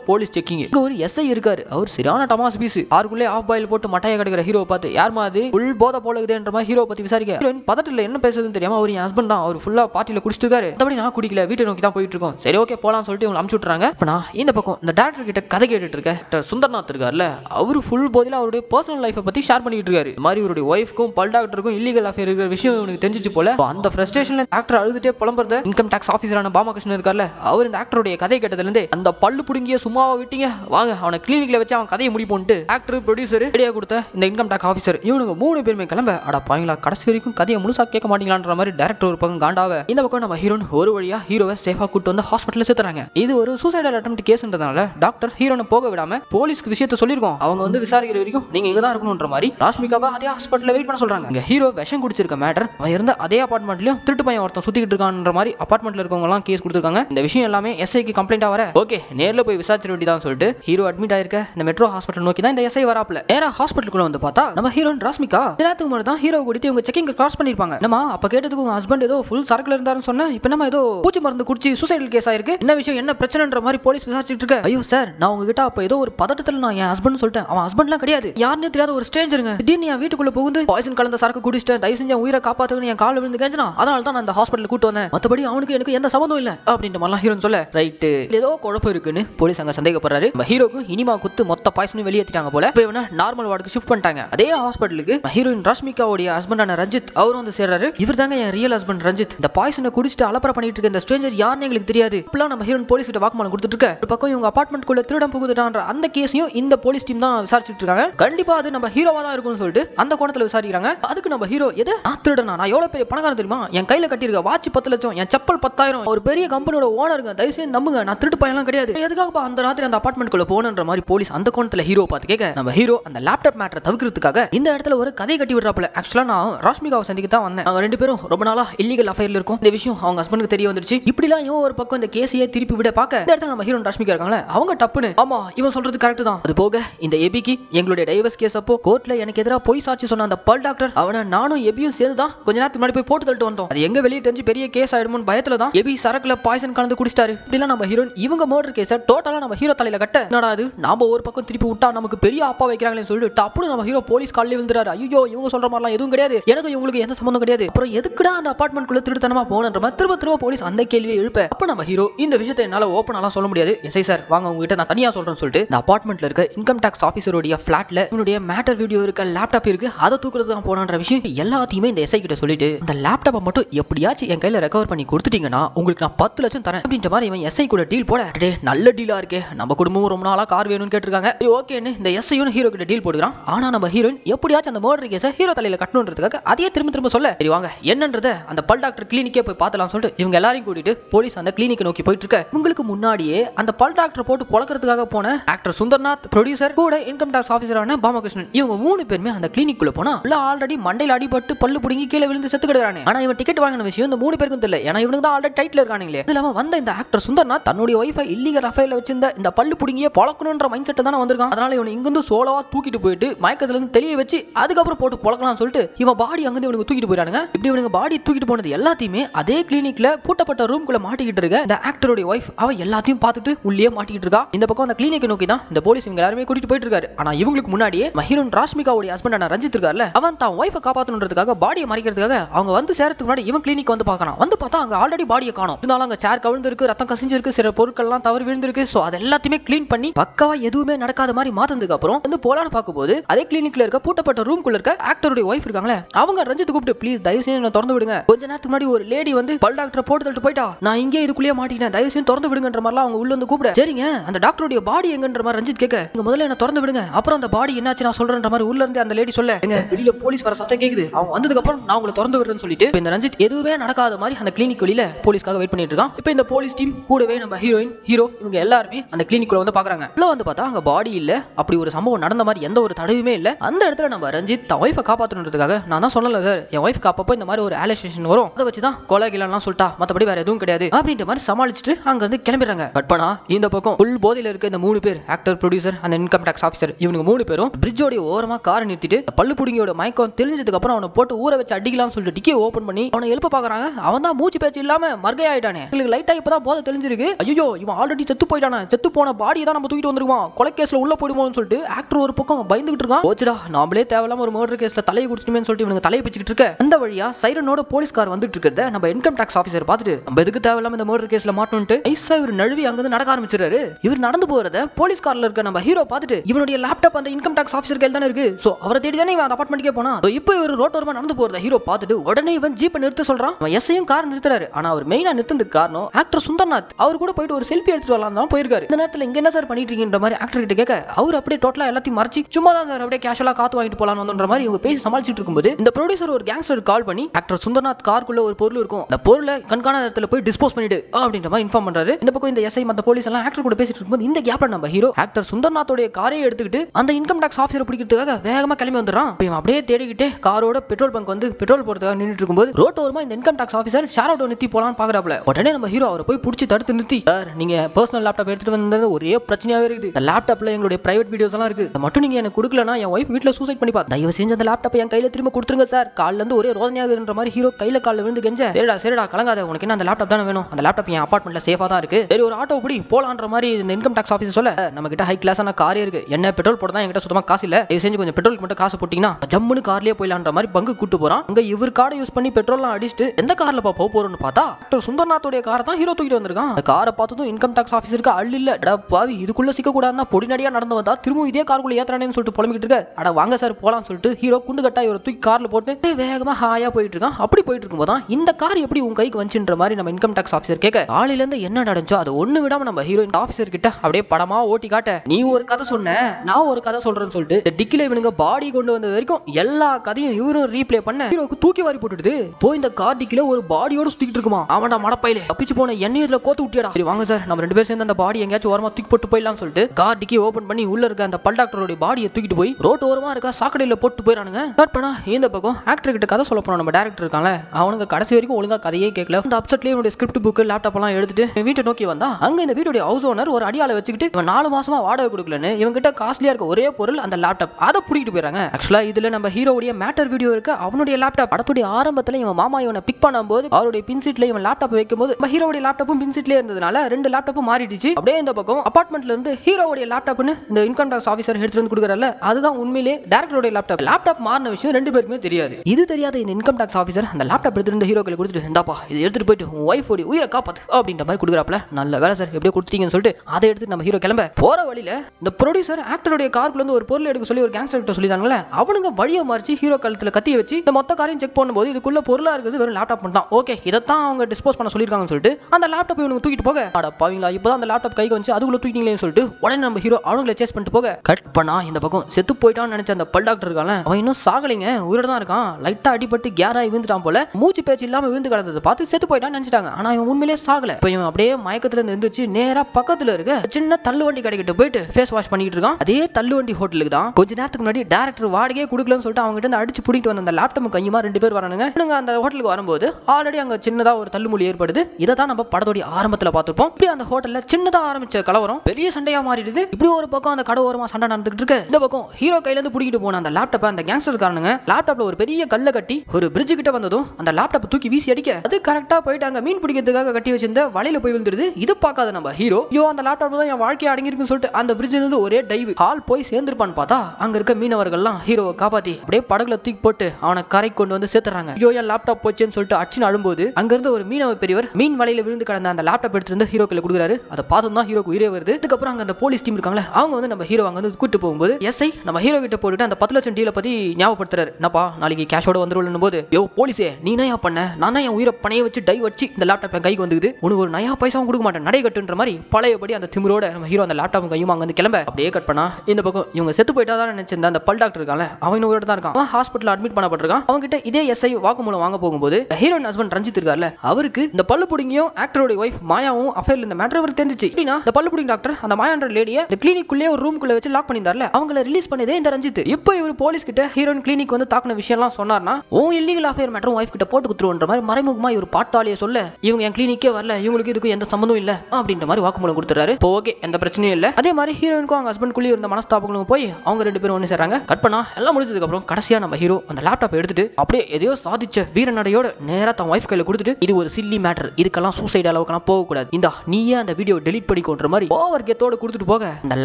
போலீஸ் செக்கிங் இங்க ஒரு எஸ்ஐ இருக்காரு. அவர் சரியான டமாஸ் பீஸ் ஆறுக்குள்ளே ஆஃப் பாயில் போட்டு மட்டையை கிடைக்கிற ஹீரோ பார்த்து யார் மாதிரி உள் போத போல இருக்குதுன்ற மாதிரி ஹீரோ பத்தி விசாரிக்க. ஹீரோயின் என்ன பேசுறதுன்னு தெரியாம அவர் என் ஹஸ்பண்ட் தான். அவர் ஃபுல்லா பார்ட்டியில குடிச்சிட்டு இருக்காரு. அப்படி நான் குடிக்கல. வீட்டை நோக்கி தான் போயிட்டு இருக்கோம். சரி ஓகே போலாம் சொல்லிட்டு இவங்க அமுச்சு விட்டுறாங்க. இப்ப நான் இந்த பக்கம் இந்த டேரக்டர் கிட்ட கதை கேட்டுட்டு இருக்கேன். சுந்தர்நாத் இருக்காருல்ல அவரு ஃபுல் போதில அவருடைய பர்சனல் லைஃபை பத்தி ஷேர் பண்ணிட்டு இருக்காரு. மாதிரி இவருடைய ஒய்ஃப்க்கும் பல் டாக்டருக்கும் இல்லீகல் அஃபேர் இருக்கிற விஷயம் இவனுக்கு தெரிஞ்சிச்சு போல. அந்த ஃப்ரஸ்ட்ரேஷன்ல ஆக்டர் அழுதுட்டே புலம்புறத இன்கம் டாக்ஸ் ஆஃபீஸரான பாமகிருஷ்ணன் இருக்கார்ல அவர் இந்த ஆக்டர் டாக்டருடைய கதை கேட்டதுலேருந்து அந்த பல்லு புடுங்கிய சும்மாவா விட்டீங்க. வாங்க அவனை கிளினிக்ல வச்சு அவன் கதையை முடிப்போன்ட்டு ஆக்டர் ப்ரொடியூசர் ஐடியா கொடுத்த இந்த இன்கம் டாக்ஸ் ஆஃபீஸர் இவனுங்க மூணு பேருமே கிளம்ப அட பாங்களா கடைசி வரைக்கும் கதையை முழுசா கேட்க மாட்டீங்களான்ற மாதிரி டேரக்டர் ஒரு பக்கம் காண்டாவ. இந்த பக்கம் நம்ம ஹீரோன் ஒரு வழியா ஹீரோவை சேஃபா கூட்டு வந்து ஹாஸ்பிட்டல் சேர்த்துறாங்க. இது ஒரு சூசைடல் அட்டம் கேஸ்ன்றதுனால டாக்டர் ஹீரோனை போக விடாம போலீஸ்க்கு விஷயத்த சொல்லிருக்கோம் அவங்க வந்து விசாரிக்கிற வரைக்கும் நீங்க இங்க தான் இருக்கணும்ன்ற மாதிரி ராஷ்மிகாவை அதே ஹாஸ்பிட்டல்ல வெயிட் பண்ண சொல்றாங்க. இங்க ஹீரோ விஷம் குடிச்சிருக்க மேட்டர் அவன் இருந்த அதே அபார்ட்மெண்ட்லயும் திருட்டு பையன் ஒருத்தன் சுத்திக்கிட்டு இருக்கான்ற மாதிரி அபார்ட்மெண்ட்ல இருக்கவங்க எல்லாம் கேஸ் கொடுத்துருக்காங்க. இந்த விஷயம் எல்லாமே எஸ்ஐக்கு கம்ப்ளைண்டா வர? ஓகே நேர்ல போய் விசாரிச்சிட வேண்டியதான் சொல்லிட்டு ஹீரோ அட்மிட் ஆயிருக்க. இந்த மெட்ரோ ஹாஸ்பிட்டல் நோக்கி தான் இந்த எஸ்ஐ வராப்ல நேரா ஹாஸ்பிட்டலுக்குள்ள வந்து பார்த்தா நம்ம ஹீரோன் ராஷ்மிகா இந்த நேரத்துக்கு முன்னாடி தான் ஹீரோ கூட்டிட்டு இவங்க செக்கிங் கிராஸ் பண்ணிருப்பாங்க நம்ம அப்ப கேட்டதுக்கு உங்க ஹஸ்பண்ட் ஏதோ ஃபுல் சரக்குல இருந்தாருன்னு சொன்னா இப்போ நம்ம ஏதோ பூச்சி மருந்து குடிச்சு சூசைடல் கேஸ் ஆயிருக்கு? என்ன விஷயம் என்ன பிரச்சனைன்ற மாதிரி போலீஸ் விசாரிச்சுட்டு இருக்க? ஐயோ சார் நான் உங்ககிட்ட அப்ப ஏதோ ஒரு பதட்டத்துல நான் என் ஹஸ்பண்ட் சொல்லிட்டேன். அவன் ஹஸ்பண்ட்லாம் கிடையாது. யாருன்னு தெரியாத ஒரு ஸ்ட்ரேஞ்சருங்க திடீர்னு என் வீட்டுக்குள்ள புகுந்து பாய்சன் கலந்த சரக்கு குடிச்சிட்டேன். தயவு செஞ்சு உயிரை காப்பாத்துக்கணும் என் காலில் விழுந்து கேஞ்சனா அதனால தான் நான் இந்த ஹாஸ்பிட்டல் கூட்டு வந்தேன். மத்தபடி அவனுக்கு எனக்கு எந்த சம்மந்தம் இல்ல. அப்படின்ற மாதிரிலாம் ஹீரோன்னு சொல்ல ரைட்டு ஏதோ குழப்பம் இருக்குன்னு போலீஸ் அங்க சந்தேகப்படுறாரு. நம்ம ஹீரோக்கு இனிமா குத்து மொத்த பாய்சனும் வெளியேற்றிட்டாங்க போல. இப்போ இவனை நார்மல் வார்டுக்கு ஷிஃப்ட் பண்ணிட்டாங்க. அதே ஹாஸ்பிட்டலுக்கு ஹீரோயின் ராஷ்மிகாவுடைய ஹஸ்பண்டான ரஞ்சித் அவரும் வந்து சேர்றாரு. இவர் தாங்க என் ரியல் ஹஸ்பண்ட் ரஞ்சித். இந்த பாய்சனை குடிச்சிட்டு அலப்பற பண்ணிட்டு இருக்க இந்த ஸ்ட்ரேஞ்சர் யாருன்னு எங்களுக்கு தெரியாது. இப்பெல்லாம் நம்ம ஹீரோயின் போலீஸ் கிட்ட வாக்குமூலம் கொடுத்துட்டு இருக்க. ஒரு பக்கம் இவங்க அபார்ட்மெண்ட் குள்ள திருடம் புகுதுட்டான்ற அந்த கேஸையும் இந்த போலீஸ் டீம் தான் விசாரிச்சுட்டு இருக்காங்க. கண்டிப்பா அது நம்ம ஹீரோவா தான் இருக்கும்னு சொல்லிட்டு அந்த கோணத்துல விசாரிக்கிறாங்க. அதுக்கு நம்ம ஹீரோ எது? நான் திருடனா? நான் எவ்வளவு பெரிய பணக்காரன் தெரியுமா? என் கையில கட்டியிருக்க வாட்ச் பத்து லட்சம் என் செப்பல் பத்தாயிரம். ஒரு பெரிய கம்பெனியோட ஓனருங்க தயவுசெய்து செய்து நம்புங்க. நான் திருட்டு பையன்லாம் கிடையாது. எதுக்காகப்பா அந்த ராத்திரி அந்த அபார்ட்மெண்ட் குள்ள மாதிரி போலீஸ் அந்த கோணத்துல ஹீரோ பார்த்து கேட்க நம்ம ஹீரோ அந்த லேப்டாப் மேட்டரை தவிர்க்கிறதுக்காக இந்த இடத்துல ஒரு கதை கட்டி விடுறாப்புல. ஆக்சுவலா நான் ராஷ்மிகாவை சந்திக்க தான் வந்தேன். அவங்க ரெண்டு பேரும் ரொம்ப நாளா இல்லீகல் அஃபேர்ல இருக்கும். இந்த விஷயம் அவங்க ஹஸ்பண்டுக்கு தெரிய வந்துருச்சு. இப்படிலாம் இவன் ஒரு பக்கம் இந்த கேஸையே திருப்பி விட பார்க்க இந்த இடத்துல நம்ம ஹீரோ ராஷ்மிகா இருக்காங்களே அவங்க டப்புன்னு ஆமா இவன் சொல்றது கரெக்ட் தான். அது போக இந்த எபிக்கு எங்களுடைய டைவர்ஸ் கேஸ் அப்போ கோர்ட்ல எனக்கு எதிராக போய் சாட்சி சொன்ன அந்த பல் டாக்டர் அவனை நானும் எபியும் சேர்ந்து தான் கொஞ்ச நேரத்துக்கு முன்னாடி போய் போட்டு தள்ளிட்டு வந்தோம். அது எங்க வெளியே தெரிஞ்சு பெரிய கேஸ் ஆயிடுமோன்னு பயத்துல தான் எபி சரக்குல பாய்சன் கலந்து குடிச்சிட்டாரு. இப்படிலாம் நம்ம ஹீரோயின் இவங்க மர்டர் கேஸை டோட்டலாக நம்ம ஹீரோ தலையில கட்ட என்னடா அது நாம ஒரு பக்கம் திருப்பி விட்டா நமக்கு பெரிய அப்பா வைக்கிறாங்களேன்னு சொல்லிட்டு டப்புனு நம்ம ஹீரோ போலீஸ் காலையில விழுந்துறாரு ஐயோ இவங்க சொல்ற மாதிரிலாம் எதுவும் கிடையாது. எனக்கு இவங்களுக்கு எந்த சம்மந்தம் கிடையாது. அப்புறம் எதுக்குடா அந்த அப்பார்ட்மெண்ட் குள்ள திருத்தனமா போகணுன்ற மாதிரி திரும்ப திரும்ப போலீஸ் அந்த கேள்வியை எழுப்ப. அப்ப நம்ம ஹீரோ இந்த விஷயத்தை என்னால ஓப்பனாலாம் சொல்ல முடியாது. எஸ்ஐ சார் வாங்க உங்ககிட்ட நான் தனியா சொல்றேன்னு சொல்லிட்டு இந்த அபார்ட்மெண்ட்ல இருக்க இன்கம் டேக்ஸ் ஆஃபீஸருடைய ஃபிளாட்ல இவனுடைய மேட்டர் வீடியோ இருக்க லேப்டாப் இருக்கு. அதை தூக்குறது தான் போனான்ற விஷயம் எல்லாத்தையுமே இந்த எஸ்ஐ கிட்ட சொல்லிட்டு இந்த லேப்டாப்பை மட்டும் எப்படியாச்சும் என் கையில ரெக்கவர் பண்ணி கொடுத்துட்டீங்கன்னா உங்களுக்கு நான் பத்து லட்சம் தரேன் அப்படின்ற மாதிரி இவன் எஸ்ஐ கூட டீல் போட? டே நல்ல டீலா இருக்கே. நம்ம குடும்பமும் ரொம்ப நாளா கார் வேணும்னு கேட்டிருக்காங்க. ஓகேன்னு இந்த எஸ்ஐயும் ஹீரோ கிட்ட டீல் போடுறான் ஆனா நம்ம ஹீரோயின் எப்படியாச்சும் அந்த மர்டர் கேஸை ஹீரோ தலையில கட்டணுன்றதுக்காக அதையே திரும்ப திரும்ப சொல்ல. சரி வாங்க. என்னன்றத அந்த பல் டாக்டர் கிளினிக்கே போய் பார்த்தலாம் சொல்லிட்டு இவங்க எல்லாரையும் கூட்டிட்டு போலீஸ் அந்த கிளினிக்கை நோக்கி போயிட்டு இருக்க. உங்களுக்கு முன்னாடியே அந்த பல் டாக்டர் போட்டு பொழக்கிறதுக்காக போன ஆக்டர் சுந்தர்நாத் ப்ரொடியூசர் கூட இன்கம் டாக்ஸ் ஆஃபீஸரான பாமகிருஷ்ணன். இவங்க மூணு பேருமே அந்த கிளினிக் குள்ள போனா ஆல்ரெடி மண்டையில் அடிபட்டு பல்லு புடுங்கி கீழே விழுந்து செத்து கிடக்குறானே ஆனா இவன் டிக்கெட் வாங்கின விஷயம் இந்த மூணு பேருக்கும் தெரியல. ஏன்னா இவனுக்கு தான் ஆல்ரெடி டைட்டில் இருக்கானுங்களே. இது இல்லாம வந்த இந்த ஆக்டர் சுந்தர்னா தன்னுடைய ஒய்ஃபை இல்லீகல் ரஃபைல வச்சிருந்த இந்த பல்லு புடுங்கியே பழக்கணுன்ற மைண்ட் செட்டை தானே வந்திருக்கான். அதனால இவன் இங்கிருந்து சோலவா தூக்கிட்டு போயிட்டு மயக்கத்துல இருந்து தெளிய வச்சு அதுக்கப்புறம் போட்டு பொழக்கலாம் சொல்லிட்டு இவன் பாடி அங்கிருந்து இவனுக்கு தூக்கிட்டு போயிடானுங்க இப்படி இவனுங்க பாடி தூக்கிட்டு போனது எல்லாத்தையுமே அதே கிளினிக்ல பூட்டப்பட்ட ரூம்குள்ள மாட்டிக்கிட்டு இருக்க இந்த ஆக்டருடைய ஒய்ஃப் அவ எல்லாத்தையும் பார்த்துட்டு உள்ளே மாட்டிக்கிட்டு இருக்கா. இந்த பக்கம் அந்த கிளினிக் நோக்கி தான் இந்த போலீஸ் இவங்க எல்லாருமே கூட்டிட்டு போயிட்டு இருக்காரு. ஆனா இவங்களுக்கு முன்னாடியே மஹிரன் ராஷ்மிகாவுடைய ஹஸ்பண்டான ரஞ்சித் இருக்கார்ல அவன் தான் ஒய்ஃபை காப்பாத்தணுன்றதுக்காக பாடியை மறைக்கிறதுக்காக அவங்க வந்து சேரத்துக்கு முன்னாடி இவன் கிளினிக் வந்து பார்க்கலாம் வந்து பார்த்தா அங்க ஆல்ரெடி பாடியை காணும். இருந்தாலும் அங்க சேர் கவிழ்ந்து இருக்கு ரத்தம் கசிஞ்சிருக்கு சில பொருட்கள்லாம் தவறு விழுந்திருக்கு. சோ அது எல்லாத்தையுமே க்ளீன் பண்ணி பக்கவா எதுவுமே நடக்காத மாதிரி மாத்ததுக்கு அப்புறம் வந்து போலான்னு பார்க்கும்போது அதே கிளினிக்ல இருக்க பூட்டப்பட்ட ரூம்குள்ள இருக்க ஆக்டருடைய ஒய்ஃப் இருக்காங்களே அவங்க ரஞ்சித் கூப்பிட்டு ப்ளீஸ் தயவு செய்து என்ன திறந்து விடுங்க. கொஞ்ச நேரத்துக்கு முன்னாடி ஒரு லேடி வந்து பல் டாக்டர் போட்டு தள்ளிட்டு போயிட்டா. நான் இங்கே இதுக்குள்ளேயே மாட்டிக்கிட்டேன். தயவு செய்து திறந்து விடுங்கன்ற மாதிரிலாம் அவங்க உள்ள வந்து கூப்பிட சரிங்க அந்த டாக்டருடைய பாடி எங்கன்ற மாதிரி ரஞ்சித் கேட்க இங்க முதல்ல என்ன திறந்து விடுங்க. அப்புறம் அந்த பாடி என்னாச்சு நான் சொல்றேன்ற மாதிரி உள்ள இருந்து அந்த லேடி சொல்ல. எங்க வெளியில போலீஸ் வர சத்தம் கேக்குது. அவங்க வந்ததுக்கு அப்புறம் நான் உங்களை திறந்து விடுறேன்னு சொல்லிட்டு இந்த ரஞ்சித் எதுவுமே நடக்காத மாதிரி அந்த கிளினிக் வெளியில போலீஸ்க்காக வெயிட் பண்ணிட்டு இருக்கான். இப்போ இந்த போலீஸ் டீம் கூடவே நம்ம ஹீரோயின் ஹீரோ இவங்க எல்லாருமே அந்த கிளினிக்குள்ள வந்து பாக்குறாங்க. உள்ள வந்து பார்த்தா அங்க பாடி இல்ல அப்படி ஒரு சம்பவம் நடந்த மாதிரி எந்த ஒரு தடவுமே இல்ல. அந்த இடத்துல நம்ம ரஞ்சித் தன் ஒய்ஃபை காப்பாற்றணுன்றதுக்காக நான் தான் சொல்லல சார் என் ஒய்ஃப் அப்பப்போ இந்த மாதிரி ஒரு ஆலேஷேஷன் வரும். அதை வச்சு தான் கொலை கிலன்லாம் சொல்லிட்டா மத்தபடி வேற எதுவும் கிடையாது. அப்படின்ற மாதிரி சமாளிச்சுட்டு அங்க வந்து கிளம்பிடுறாங்க. பட் பண்ணா இந்த பக்கம் ஃபுல் போதையில இருக்க இந்த மூணு பேர் ஆக்டர் ப்ரொடியூசர் அந்த இன்கம் டாக்ஸ் ஆஃபீஸர் இவங்க மூணு பேரும் பிரிட்ஜோடைய ஓரமா காரை நிறுத்திட்டு பல்லு புடுங்கியோட மயக்கம் தெரிஞ்சதுக்கு அப்புறம் அவனை போட்டு ஊற வச்சு அடிக்கலாம்னு சொல்லிட்டு டிக்கி ஓபன் பண்ணி அவனை எழுப்ப பாக்குறாங்க. அவன் தான் மூச்சு பேச்சு இல்லாம மர்கை ஆயிட்டானே. எங்களுக்கு லைட்டா இப்பதான் போதை தெரிஞ்சிருக்கு ஐயோ இவன் ஆல்ரெடி செத்து போயிட்டானே. செத்து போன பாடியை தான் நம்ம தூக்கிட்டு வந்துருவான் கொலை கேஸ்ல உள்ள போயிடுமோன்னு சொல்லிட்டு ஆக்டர் ஒரு பக்கம் பயந்துகிட்டு இருக்கான். போச்சுடா நாமளே தேவையில்லாம ஒரு மர்டர் கேஸ்ல தலையை குடிச்சிட்டுமேன்னு சொல்லிட்டு இவனுக்கு தலையை பிச்சுக்கிட்டு இருக்க. அந்த வழியா சைரனோட போலீஸ்கார் வந்துட்டு இருக்கிறத நம்ம இன்கம் டாக்ஸ் ஆஃபீஸர் பார்த்துட்டு நம்ம எதுக்கு தேவையில்லாம இந்த மர்டர் கேஸ்ல மாட்டணும்ட்டு ஐசா இவர் நழுவி அங்கிருந்து நடக்க ஆரம்பிச்சிடுறாரு. இவர் நடந்து போறத போலீஸ்கார்ல இருக்க நம்ம ஹீரோ பார்த்துட்டு இவனுடைய லேப்டாப் அந்த இன்கம் டாக்ஸ் ஆஃபீஸர் கையில் தானே இருக்கு. சோ அவரை தேடி தானே இவன் அபார்ட்மெண்ட்டுக்கே போனா இப்போ இவர் ரோட்டோரமா நடந்து போறத ஹீரோ பார்த்துட்டு உடனே இவன் ஜீப்பை நிறுத்த சொல்றான். அவன் எஸ்ஐயும் கார் நிறுத்துறாரு. ஆனா அவர் மெயினா நிறுத்ததுக்கு காரணம் ஆக்டர் சுந்தர்நாத். அவர் கூட போயிட்டு ஒரு செல்ஃபி எடுத்துட்டு வரலாம் தான் போயிருக்காரு. இந்த நேரத்தில் இங்க என்ன சார் பண்ணிட்டு இருக்கீங்கன்ற மாதிரி ஆக்டர் கிட்ட கேட்க அவர் அப்படியே டோட்டலா எல்லாத்தையும் மறைச்சு சும்மா தான் சார் அப்படியே கேஷுவலா காத்து வாங்கிட்டு போலான்னு வந்துன்ற மாதிரி இவங்க பேசி சமாளிச்சிட்டு இருக்கும்போது இந்த ப்ரொடியூசர் ஒரு கேங்ஸ்டர் கால் பண்ணி ஆக்டர் சுந்தர்நாத் காருக்குள்ள ஒரு பொருள் இருக்கும். அந்த பொருளை கண்காண இடத்துல போய் டிஸ்போஸ் பண்ணிடு அப்படின்ற மாதிரி இன்ஃபார்ம் பண்றாரு. இந்த பக்கம் இந்த எஸ்ஐ மத்த போலீஸ் எல்லாம் ஆக்டர் கூட பேசிட்டு இருக்கும்போது இந்த கேப்ல நம்ம ஹீரோ ஆக்டர் சுந்தர்நாத்தோட காரையை எடுத்துக்கிட்டு அந்த இன்கம் டாக்ஸ் ஆஃபீஸர் பிடிக்கிறதுக்காக வேகமா கிளம்பி வந்துடுறான். இப்ப இவன் அப்படியே தேடிக்கிட்டு காரோட பெட்ரோல் பங்க் வந்து பெட்ரோல் போடுறதுக்காக நின்றுட்டு இருக்கும்போது ரோட்டோரமா இந்த income tax officer share auto நிறுத்தி போலான்னு பாக்குறாப்ல உடனே நம்ம ஹீரோ அவரை போய் பிடிச்சி தடுத்து நிறுத்தி. சார் நீங்க பர்சனல் லேப்டாப் எடுத்துட்டு வந்தது ஒரே பிரச்சனையாவே இருக்குது. இந்த லேப்டாப்ல எங்களுடைய பிரைவேட் வீடியோஸ் எல்லாம் இருக்கு. மட்டும் நீங்க எனக்கு கொடுக்கலனா என் ஒய்ஃப் வீட்டுல சூசைட் பண்ணிப்பா தயவு செஞ்சு அந்த லேப்டாப் என் கையில திரும்ப கொடுத்துருங்க சார். கால்ல இருந்து ஒரே ரோதனையாகுன்ற மாதிரி ஹீரோ கையில கால்ல விழுந்து கெஞ்ச. சரிடா சரிடா கலங்காத. உனக்கு என்ன அந்த லேப்டாப் தானே வேணும்? அந்த லேப்டாப் என் அப்பார்ட்மெண்ட்ல சேஃபா தான் இருக்கு. சரி ஒரு ஆட்டோ பிடி போலான்ற மாதிரி இந்த இன்கம் டாக்ஸ் ஆஃபீஸ் சொல்ல. நம்ம கிட்ட ஹை கிளாஸான காரே இருக்கு. என்ன பெட்ரோல் போட தான் என்கிட்ட சுத்தமா காசு இல்ல. தயவு செஞ்சு கொஞ்சம் பெட்ரோலுக்கு மட்டும் காசு போட்டீங்கன்னா ஜம்முன்னு கார்லயே போயிடலான்ற மாதிரி பங்கு கூட்டு போறான். அங்க இவர் கார்டை யூஸ் பண்ணி பெட்ரோல்லாம் அடிச்சுட்டு எந்த கார்ல போக போறோம்னு பார்த்தா டாக்டர் சுந்தர்நாத்தோட காரை தான் ஹீரோ தூக்கிட்டு வந்திருக்கான். அந்த காரை பார்த்ததும் இன்கம் டாக்ஸ் ஆஃபீஸருக்கு அள்ளு இல்ல பாவி இதுக்குள்ள சிக்க கூடாதுன்னா பொடிநடியா நடந்து வந்தா திரும்பவும் இதே காருக்குள்ள ஏத்துறானேன்னு சொல்லிட்டு புலம்பிக்கிட்டு இருக்க. அட வாங்க சார் போலாம்னு சொல்லிட்டு ஹீரோ குண்டு கட்டா இவரை தூக்கி கார்ல போட்டு வேகமா ஹாயா போயிட்டு இருக்கான். அப்படி போயிட்டு இருக்கும்போது தான் இந்த கார் எப்படி உன் கைக்கு வந்துச்சுன்ற மாதிரி நம்ம இன்கம் டாக்ஸ் ஆஃபீஸர் கேட்க காலையில இருந்து என்ன நடந்துச்சோ அது ஒண்ணு விடாம நம்ம ஹீரோயின் ஆஃபீஸர் கிட்ட அப்படியே படமா ஓட்டி காட்ட. நீ ஒரு கதை சொன்ன நான் ஒரு கதை சொல்றேன்னு சொல்லிட்டு டிக்கில இவனுங்க பாடி கொண்டு வந்த வரைக்கும் எல்லா கதையும் இவரும் ரீப்ளே பண்ண ஹீரோக்கு தூக்கி வாரி போட்டுடுது. போய் இந்த கார் டிக்கில ஒரு பாடியோட சுத்திட்டு இருக்குமா அவன்டா மடப்பையில. தப்பிச்சு போன எண்ணெயத்துல கோத்து விட்டியடா சரி வாங்க சார். நம்ம ரெண்டு பேரும் சேர்ந்து அந்த பாடி எங்கேயாச்சும் ஓரமா தூக்கி போட்டு போயிடலாம் சொல்லிட்டு கார் டிக்கி ஓபன் பண்ணி உள்ள இருக்க அந்த பல் டாக்டரோட பாடியை தூக்கிட்டு போய் ரோட்டு ஓரமா இருக்க சாக்கடையில போட்டு போயிடானுங்க ஸ்டார்ட் பண்ணா இந்த பக்கம் ஆக்டர் கிட்ட கதை சொல்ல போனோம் நம்ம டேரக்டர் இருக்காங்க அவனுங்க கடைசி வரைக்கும் ஒழுங்கா கதையே கேட்கல அந்த அப்செட்லயே என்னோட ஸ்கிரிப்ட் புக் லேப்டாப் எல்லாம் எடுத்துட்டு வீட்டை நோக்கி வந்தா அங்க இந்த வீட்டுடைய ஹவுஸ் ஓனர் ஒரு அடியால வச்சுக்கிட்டு இவன் நாலு மாசமா வாடகை கொடுக்கலன்னு இவங்க கிட்ட காஸ்ட்லியா இருக்க ஒரே பொருள் அந்த லேப்டாப் அதை பிடிக்கிட்டு போயிறாங்க ஆக்சுவலா இதுல நம்ம ஹீரோடைய மேட்டர் வீடியோ இருக்கு. அவனுடைய லேப்டாப் படத்துடைய ஆரம்பத்துல இவன் மாமா இவனை பிக் பண்ணும்போது அவருடைய பின் சீட்ல இவன் லேப்டாப் வைக்கும்போது நம்ம ஹீரோடைய லேப்டாப்பும் பின் சீட்லயே இருந்ததுனால ரெண்டு லேப்டாப்பும் மாறிடுச்சு. அப்படியே இந்த பக்கம் அபார்ட்மெண்ட்ல இருந்து ஹீரோவுடைய லேப்டாப்னு இந்த இன்கம் டாக்ஸ் ஆஃபீஸர் எடுத்துட்டு வந்து கொடுக்குறல அதுதான் உண்மையிலே டேரக்டருடைய லேப்டாப் லேப்டாப் மாறின விஷயம் ரெண்டு பேருக்குமே தெரியாது. இது தெரியாத இந்த இன்கம் டாக்ஸ் ஆஃபீஸர் அந்த லேப்டாப் எடுத்துட்டு ஹீரோக்கள் கொடுத்துட்டு இந்தாப்பா இது எடுத்துட்டு போயிட்டு உன் ஒய்ஃப் உயிரை காப்பாத்து அப்படின்ற மாதிரி கொடுக்குறாப்ல நல்ல வேலை சார் எப்படியோ கொடுத்துட்டீங்கன்னு சொல்லிட்டு அதை எடுத்து நம்ம ஹீரோ கிளம்ப. போற வழியில இந்த ப்ரொடியூசர் ஆக்டருடைய கார்க்குள்ள இருந்து ஒரு பொருள் எடுக்க சொல்லி ஒரு கேங்ஸ்டர் கிட்ட சொல்லிதாங்களே அவனுங்க வழியை மறிச்சு ஹீரோ கழுத்துல கத்திய வச்சு இந்த மொத்த காரையும் செக் பண்ணும்போது இதுக்குள்ள பொருளா இருக்கிறது வெறும் லேப்டாப் மட்டும் தான் ஓகே இதைத்தான் அவங்க டிஸ்போஸ் பண்ண சொல்லியிருக்காங்கன்னு சொல்லிட்டு அந்த லேப்டாப் இவனுக்கு தூக்கிட்டு போக. ஆடா பாவீங்களா இப்போதான் அந்த லேப்டாப் கைக்கு வந்து அதுக்குள்ள தூக்கிட்டீங்களேன்னு சொல்லிட்டு உடனே நம்ம ஹீரோ அவனுங்களை சேஸ் பண்ணிட்டு போக. கட் பண்ணா இந்த பக்கம் செத்து போயிட்டான்னு நினைச்ச அந்த பல் டாக்டர் இருக்கான அவன் இன்னும் சாகலைங்க உயிரோட தான் இருக்கான். லைட்டா அடிபட்டு கேராகி விழுந்துட்டான் போல மூச்சு பேச்சு இல்லாம விழுந்து கிடந்ததை பார்த்து செத்து போயிட்டான்னு நினைச்சிட்டாங்க. ஆனா இவன் உண்மையிலேயே சாகல. இப்போ இவன் அப்படியே மயக்கத்துல இருந்து எந்திரிச்சு நேரா பக்கத்துல இருக்க சின்ன தள்ளு வண்டி கடைக்கிட்ட போயிட்டு ஃபேஸ் வாஷ் பண்ணிட்டு இருக்கான். அதே தள்ளு வண்டி ஹோட்டலுக்கு தான் கொஞ்ச நேரத்துக்கு முன்னாடி டேரக்டர் வாடகையே கொடுக்கலன்னு சொல்லிட்டு அவங்க கிட்ட இருந்து அடிச்சு பிடிக்கிட்டு வந்த அந்த லேப்டாப் கையுமா ரெண்டு பேர் வரானுங்க. அந்த ஹோட்டலுக்கு வரும்போது ஆல்ரெடி அங்க சின்னதா ஒரு தள்ளுமொழி ஏற்படுது. இதை தான் நம்ம படத்தோடைய ஆரம்பத்துல பார்த்திருப்போம். இப்படி அந்த ஹோட்டல்ல சின்னதா ஆரம்பிச்ச கலவரம் பெரிய சண்டையா மாறிடுது. இப்படி ஒரு பக்கம் அந்த கடை ஓரமா சண்டை நடந்துட்டு இருக்கு. இந்த பக்கம் ஹீரோ கையில இருந்து பிடிக்கிட்டு போன அந்த லேப்டாப்பை அந்த கேங்ஸ்டர் காரணங்க லேப்டாப்ல ஒரு பெரிய கல்லை கட்டி ஒரு பிரிட்ஜ் கிட்ட வந்ததும் அந்த லேப்டாப் தூக்கி வீசி அடிக்க அது கரெக்டா போயிட்டு அங்க மீன் பிடிக்கிறதுக்காக கட்டி வச்சிருந்த வலையில போய் விழுந்துருது. இது பார்க்காத நம்ம ஹீரோ ஐயோ அந்த லேப்டாப் தான் என் வாழ்க்கையை அடங்கியிருக்குன்னு சொல்லிட்டு அந்த பிரிட்ஜ்ல இருந்து ஒரே டைவ் ஹால் போய் சேர்ந்துருப்பான்னு பார்த்தா அங்க இருக்க மீனவர்கள்லாம் ஹீரோவை காப்பாத்தி அப்படியே படகுல தூக்கி போட்டு அவனை கரை கொண்டு வந்து சேர்த்துறாங்க ஐயோ என் லேப்டாப் போச்சுன்னு சொல்லிட்டு அடிச்சுன்னு அழும்போது அங்கிருந்து ஒரு மீனவ பெரியவர் மீன் வலையில விழுந்து கிடந்த அந்த லேப்டாப் எடுத்துட்டு வந்து ஹீரோக்களை கொடுக்குறாரு. அதை பார்த்து தான் ஹீரோக்கு உயிரே வருது. அதுக்கப்புறம் அங்கே அந்த போலீஸ் டீம் இருக்காங்களே அவங்க வந்து நம்ம ஹீரோ அங்கே வந்து கூட்டு போகும்போது எஸ்ஐ நம்ம ஹீரோ கிட்ட போட்டுட்டு அந்த பத்து லட்சம் டீலை பற்றி ஞாபகப்படுத்துறாரு. என்னப்பா நாளைக்கு கேஷோட வந்துருவலன்னு போது யோ போலீஸே நீ நயா பண்ண? நான் தான் என் உயிரை பணைய வச்சு டை வச்சு இந்த லேப்டாப் என் கைக்கு வந்துக்குது. உனக்கு ஒரு நயா பைசாவும் கொடுக்க மாட்டேன். நடை கட்டுன்ற மாதிரி பழையபடி அந்த திமிரோட நம்ம ஹீரோ அந்த லேப்டாப் கையும் அங்கே வந்து கிளம்ப. அப்படியே கட் பண்ணா இந்த பக்கம் இவங்க செத்து போயிட்டா தான் நினைச்சிருந்த அந்த பல் டாக்டர் இருக்காங்க அவன் இன்னும் உயிரோட தான் இருக்கான். அவன் ஹாஸ்பிட்டல் அட்மிட் பண்ணப்பட்டிருக்கான். அவங்க கிட்ட இதே எஸ்ஐ வாக்குமூலம் வாங்க போகும்போது ஹீரோயின் ஹஸ்பண்ட் ரஞ்சித் இருக்கார்ல அவருக்கு இந்த பல்லு புடிங்கியும் ஆக்டரோட ஒய்ஃப் மாயாவும் அஃபேர்ல இந்த மேட்டர் அவர் தெரிஞ்சிச்சு. எப்படின்னா இந்த பல்லு டாக்டர் அந்த மாயான்ற லேடியை இந்த கிளினிக்குள்ளே ஒரு ரூம்குள்ள வச்சு லாக் பண்ணியிருந்தார்ல அவங்கள ரிலீஸ் பண்ணதே இந்த ரஞ்சித். இப்போ இவர் போலீஸ் கிட்ட ஹீரோயின் கிளினிக் வந்து தாக்குன விஷயம்லாம் சொன்னார்னா உன் இல்லீகல் அஃபேர் மேட்டரும் ஒய்ஃப் கிட்ட போட்டு குத்துருன்ற மாதிரி மறைமுகமா இவர் பாட்டாளியை சொல்ல இவங்க என் கிளினிக்கே வரல இவங்களுக்கு இதுக்கு எந்த சம்மந்தம் இல்ல அப்படின்ற மாதிரி வாக்குமூலம் கொடுத்துறாரு. இப்போ ஓகே எந்த பிரச்சனையும் இல்ல. அதே மாதிரி ஹீரோயினுக்கும் அவங்க ஹஸ்பண்ட் குள்ளே இருந்த மனஸ்தாபங்களும் போய் அவங்க ரெண்டு பேரும் ஒன்று சேர்றாங்க கட் பண்ணா எல்லாம் முடிஞ்சதுக்கு அப்புறம் கடைசியா நம்ம ஹீரோ அந்த லேப்டாப் எடுத்துட்டு அப்படியே எதையோ சாதிச்ச வீரநடையோட நேரா தன் ஒய்ஃப் கையில கொடுத்துட்டு இது ஒரு சில்லி மேட்டர் இதுக்கெல்லாம் சூசைட் அளவுக்குலாம் போகக்கூடாது. இந்த நீயே அந்த வீடியோ டெலீட் பண்ணிக்கோன்ற மாதிரி ஓவர் கெத்தோட கொடுத்துட்டு போக. அந்த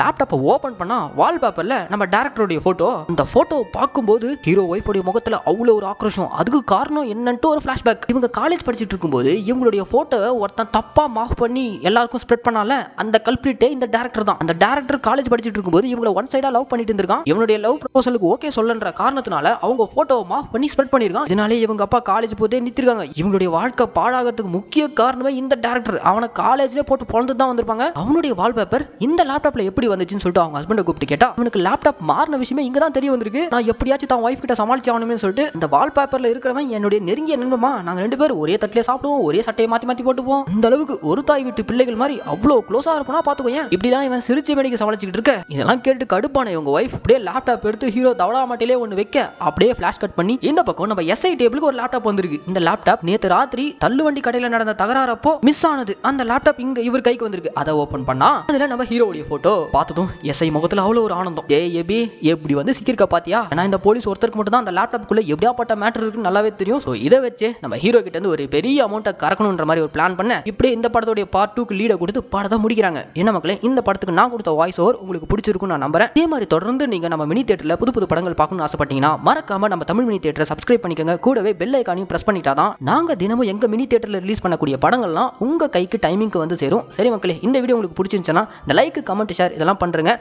லேப்டாப்பை ஓபன் பண்ணா வால் பேப்பர்ல நம்ம டேரக்டருடைய போட்டோ அந்த போட்டோ பார்க்கும்போது ஹீரோ ஒய்ஃபுடைய முகத்துல அவ்வளவு ஒரு ஆக்ரோஷம். அதுக்கு காரணம் என்னன்ட்டு ஒரு ஃபிளாஷ்பேக் இவங்க காலேஜ் படிச்சிட்டு இருக்கும்போது இவங்களுடைய போட்டோவை ஒருத்தன் தப்பா மாஃப் பண்ணி எல்லாருக்கும் ஸ்ப்ரெட் பண்ணால அந்த கல்பிரிட்டே இந்த டேரக்டர் தான். அந்த டேரக்டர் காலேஜ் படிச்சுட்டு இருக்கும்போது இவங்களை ஒன் சைடா லவ் பண்ணிட்டு இருந்திருக்கான். இவனுடைய லவ் ப்ரொபோசலுக்கு ஓகே சொல்லன்ற காரணத்தினால அவங்க போட்டோவை மாஃப் பண்ணி ஸ்ப்ரெட் பண்ணிருக்கான் இதனாலே இவங்க அப்பா காலேஜ் போதே நிறுத்திருக்காங்க. இவங்களுடைய வாழ்க்கை பாழாகிறதுக்கு முக்கிய காரணமே இந்த டேரக்டர் அவனை காலேஜ்லேயே போட்டு பிறந்து தான் வந்திருப்பாங்க. அவனுடைய வால்பேப்பர் இந்த லேப்டாப்ல எப்படி வந்துச்சுன்னு சொல்லிட்டு அவங்க ஹஸ்பண்டை கூப்பிட்டு கேட்டா அவனுக்கு லேப்டாப் மாறின விஷயமே இங்க தான் தெரிய வந்திருக்கு. நான் எப்படியாச்சும் தான் ஒய்ஃப் கிட்ட சமாளிச்சு ஆகணுமே சொல்லிட்டு இந்த வால்பேப்பர்ல இருக்கிறவன் என்னுடைய நெருங்கிய நண்பமா நாங்க ரெண்டு பேரும் ஒரே தட்டிலே சாப்பிடுவோம் ஒரே சட்டையை மாத்தி மாத்தி போட்டுப்போம். அந்த அளவுக்கு ஒரு தாய் வீட்டு பிள்ளைகள் மாதிரி அவ்வளோ க்ளோஸா இருப்போம்னா ஏன்? இப்படிலாம் இவன் சிரிச்சு மேடிக்க சமாளிச்சுக்கிட்டு இருக்க. இதெல்லாம் கேட்டு கடுப்பான இவங்க ஒய்ஃப் அப்படியே லேப்டாப் எடுத்து ஹீரோ தவடா மாட்டிலே ஒன்னு வைக்க. அப்படியே ஃபிளாஷ் கட் பண்ணி இந்த பக்கம் நம்ம எஸ்ஐ டேபிளுக்கு ஒரு லேப்டாப் வந்திருக்கு. இந்த லேப்டாப் நேத்து ராத்திரி தள்ளுவண்டி கடையில் நடந்த தகராறப்போ மிஸ் ஆனது. அந்த லேப்டாப் இங்க இவர் கைக்கு வந்திருக்கு. அதை ஓபன் பண்ணா அதுல நம்ம ஹீரோவுடைய போட்டோ பார்த்ததும் எஸ்ஐ முகத்துல அவ்வளவு ஒரு ஆனந்தம். ஏ எபி எப்படி வந்து சிக்கிருக்க பாத்தியா? நான் இந்த போலீஸ் ஒருத்தருக்கு மட்டும் தான் அந்த லேப்டாப்புக்குள்ள எப்படியாப்பட்ட மேட்டர் இருக்குன்னு நல்லாவே தெரியும். ஸோ இதை வச்சு நம்ம ஹீரோ கிட்ட இருந்து ஒரு பெரிய அமௌண்ட்டை கறக்கணுன்ற மாதிரி ஒரு பிளான் பண்ண இப்படி இந்த படத்துடைய பார்ட் டூக்கு லீடை கொடுத்து படத்தை முடிக்கிறாங்க. என்ன மக்களே இந்த படத்துக்கு நான் கொடுத்த வாய்ஸ் ஓவர் உங்களுக்கு பிடிச்சிருக்கும் நான் நம்புறேன். இதே மாதிரி தொடர்ந்து நீங்க நம்ம மினி தேட்டர்ல புது புது படங்கள் பார்க்கணும்னு ஆசைப்பட்டீங்கன்னா மறக்காம நம்ம தமிழ் மினி தேட்டரை சப்ஸ்கிரைப் பண்ணிக்கோங்க. கூடவே பெல் ஐக்கானையும் பிரஸ் பண்ணிட்டாதான் நாங்க தினமும் எங்க மினி தேட்டர்ல ரிலீஸ் பண்ணக்கூடிய படங்கள்லாம் உங்க கைக்கு டைமிங்க்கு வந்து சேரும். சரி மக்களே இந்த வீடியோ உங்களுக்கு பிடிச்சிருந்துச்சுன்னா இந்த லைக் கமெண்ட் ஷேர் இதெல்லாம் பண்ணுறேங்க